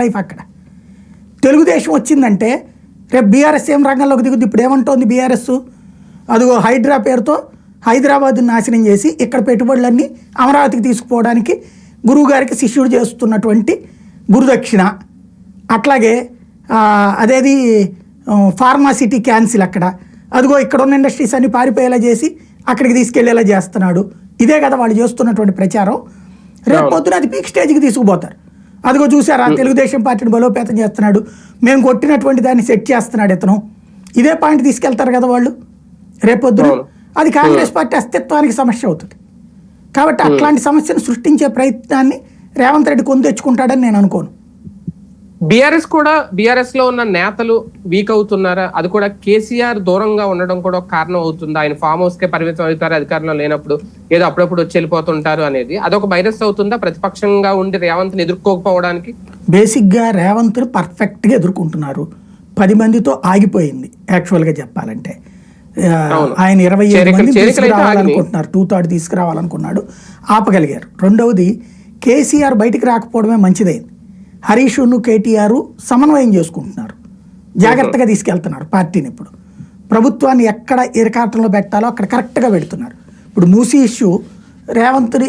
Life అక్కడ. తెలుగుదేశం వచ్చిందంటే రేపు బీఆర్ఎస్ ఏం రంగంలోకి దిగుద్ది? ఇప్పుడు ఏమంటోంది బీఆర్ఎస్? అదిగో హైడ్రా పేరుతో హైదరాబాద్ని నాశనం చేసి ఇక్కడ పెట్టుబడులన్నీ అమరావతికి తీసుకుపోవడానికి గురువు గారికి శిష్యుడు చేస్తున్నటువంటి గురుదక్షిణ. అట్లాగే అదేది ఫార్మాసిటీ క్యాన్సిల్ అక్కడ. అదిగో ఇక్కడ ఉన్న ఇండస్ట్రీస్ అన్ని పారిపోయేలా చేసి అక్కడికి తీసుకెళ్ళేలా చేస్తున్నాడు. ఇదే కదా వాళ్ళు చేస్తున్నటువంటి ప్రచారం. రేపు పొద్దున అది పీక్ స్టేజ్కి తీసుకుపోతారు. అదిగో చూసారా తెలుగుదేశం పార్టీని బలోపేతం చేస్తున్నాడు. మేము కొట్టినటువంటి దాన్ని సెట్ చేస్తున్నాడు ఇతను. ఇదే పాయింట్ తీసుకెళ్తారు కదా వాళ్ళు. రేపొద్దున. అది కాంగ్రెస్ పార్టీ అస్తిత్వానికి సమస్య అవుతుంది. కాబట్టి అట్లాంటి సమస్యను సృష్టించే ప్రయత్నాన్ని రేవంత్ రెడ్డి కొని తెచ్చుకుంటాడని నేను అనుకోను. బీఆర్ఎస్ కూడా బీఆర్ఎస్లో ఉన్న నేతలు వీక్ అవుతున్నారా? అది కూడా కేసీఆర్ దూరంగా ఉండడం కూడా ఒక కారణం అవుతుందా. ఆయన ఫామ్ హౌస్ కే పరిమితం అవుతారు అధికారంలో లేనప్పుడు ఏదో అప్పుడప్పుడు వచ్చి వెళ్ళిపోతుంటారు అనేది. అదొక వైరస్ అవుతుందా? ప్రతిపక్షంగా ఉండి రేవంత్ని ఎదుర్కోకపోవడానికి? బేసిక్గా రేవంత్ పర్ఫెక్ట్గా ఎదుర్కొంటున్నారు. పది మందితో ఆగిపోయింది యాక్చువల్గా చెప్పాలంటే. ఆ, అవును. ఆయన ఇరవై ఏడు మంది తీసుకురావాలనుకుంటున్నారు. Two third తీసుకురావాలనుకున్నాడు. ఆపగలిగారు. రెండవది కేసీఆర్ బయటికి రాకపోవడమే మంచిదైంది. హరీషును కేటీఆర్ సమన్వయం చేసుకుంటున్నారు. జాగ్రత్తగా తీసుకెళ్తున్నారు పార్టీని ఇప్పుడు. ప్రభుత్వాన్ని ఎక్కడ ఇరకాటంలో పెట్టాలో అక్కడ కరెక్ట్గా పెడుతున్నారు. ఇప్పుడు మూసీ ఇష్యూ రేవంత్ని